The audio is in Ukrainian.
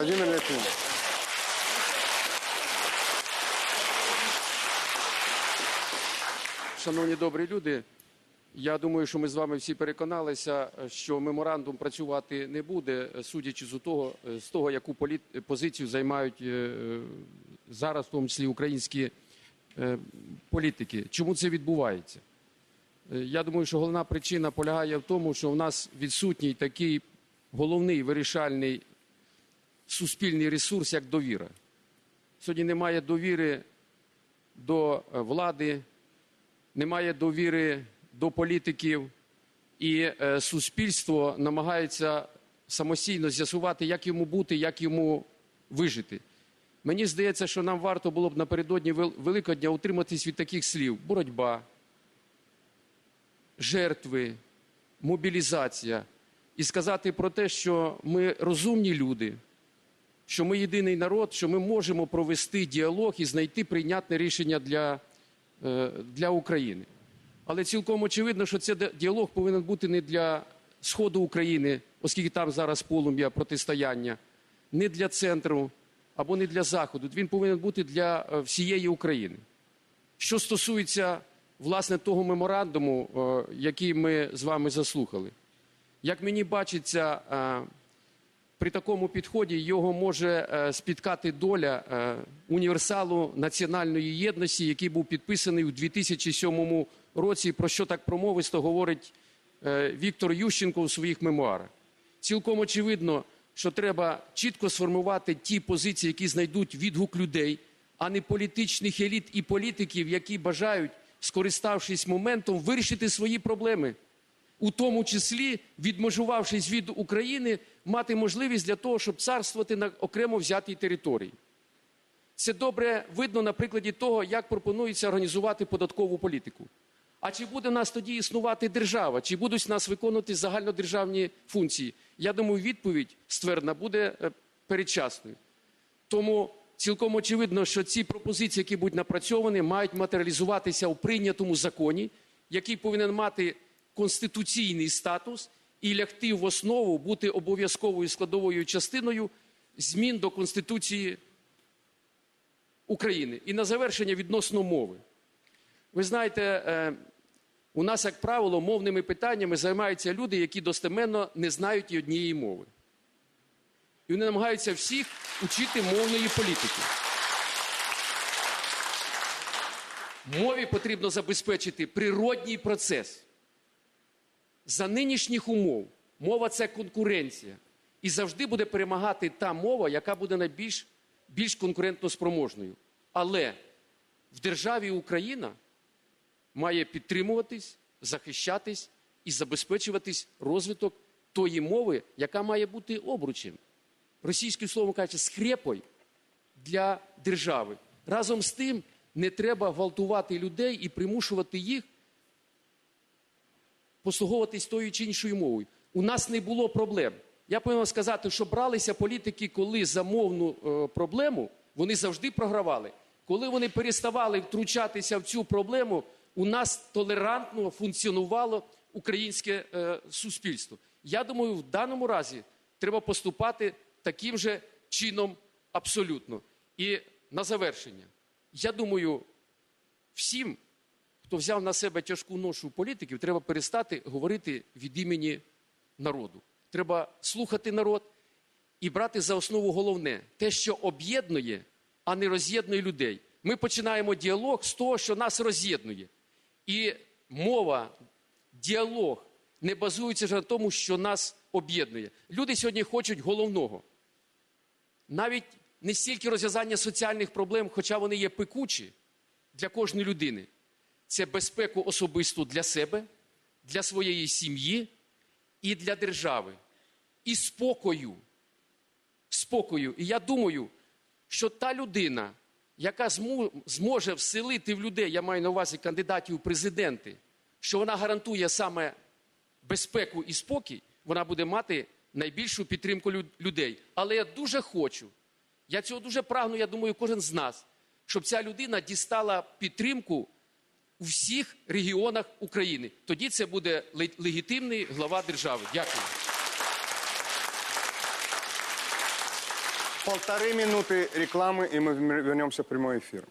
Владимир Яковлевич. Шановні добрі люди, я думаю, що ми з вами всі переконалися, що меморандум працювати не буде, судячи з того, з того яку позицію займають е, зараз, в тому числі українські е, політики. Чому це відбувається? Е, Я думаю, що головна причина полягає в тому, що в нас відсутній такий головний вирішальний суспільний ресурс, як довіра. Сьогодні немає довіри до е, влади, немає довіри до політиків, і е, суспільство намагається самостійно з'ясувати, як йому бути, як йому вижити. Мені здається, що нам варто було б напередодні Вел- Великодня утриматись від таких слів: боротьба, жертви, мобілізація, і сказати про те, що ми розумні люди, що ми єдиний народ, що ми можемо провести діалог і знайти прийнятне рішення для, е, для України. Але цілком очевидно, що цей діалог повинен бути не для сходу України, оскільки там зараз полум'я протистояння, не для центру або не для заходу. Він повинен бути для е, всієї України. Що стосується власне того меморандуму, е, який ми з вами заслухали, як мені бачиться, при такому підході його може е, спіткати доля е, універсалу національної єдності, який був підписаний у 2007 році, про що так промовисто говорить е, Віктор Ющенко у своїх мемуарах. Цілком очевидно, що треба чітко сформувати ті позиції, які знайдуть відгук людей, а не політичних еліт і політиків, які бажають, скориставшись моментом, вирішити свої проблеми у тому числі, відмежувавшись від України, мати можливість для того, щоб царствувати на окремо взятій території. Це добре видно на прикладі того, як пропонується організувати податкову політику. А чи буде в нас тоді існувати держава, чи будуть в нас виконувати загальнодержавні функції? Я думаю, відповідь ствердна буде е, передчасною. Тому цілком очевидно, що ці пропозиції, які будуть напрацьовані, мають матеріалізуватися у прийнятому законі, який повинен мати конституційний статус і лягти в основу, бути обов'язковою складовою частиною змін до Конституції України. І на завершення відносно мови. Ви знаєте, е, у нас, як правило, мовними питаннями займаються люди, які достеменно не знають і однієї мови. І вони намагаються всіх учити мовної політики. Мові потрібно забезпечити природній процес. За нинішніх умов мова це конкуренція. І завжди буде перемагати та мова, яка буде найбільш більш конкурентноспроможною. Але в державі Україна має підтримуватись, захищатись і забезпечуватись розвиток тої мови, яка має бути обручем. Російською словом кажучи, скрепою для держави. Разом з тим не треба гвалтувати людей і примушувати їх послуговуватись тою чи іншою мовою. У нас не було проблем. Я повинен сказати, що бралися політики, коли за мовну е, проблему вони завжди програвали. Коли вони переставали втручатися в цю проблему, у нас толерантно функціонувало українське е, суспільство. Я думаю, в даному разі треба поступати таким же чином абсолютно. І на завершення, я думаю, всім хто взяв на себе тяжку ношу політиків, треба перестати говорити від імені народу. Треба слухати народ і брати за основу головне те, що об'єднує, а не роз'єднує людей. Ми починаємо діалог з того, що нас роз'єднує. І мова, діалог не базується ж на тому, що нас об'єднує. Люди сьогодні хочуть головного. Навіть не стільки розв'язання соціальних проблем, хоча вони є пекучі для кожної людини це безпеку особисту для себе, для своєї сім'ї і для держави. І спокою. Спокою. І я думаю, що та людина, яка зможе вселити в людей, я маю на увазі кандидатів у президенти, що вона гарантує саме безпеку і спокій, вона буде мати найбільшу підтримку людей. Але я дуже хочу, я цього дуже прагну, я думаю, кожен з нас, щоб ця людина дістала підтримку у всіх регіонах України. Тоді це буде ле- легітимний глава держави. Дякую. Полторы минуты рекламы, и мы вернемся в прямой эфир.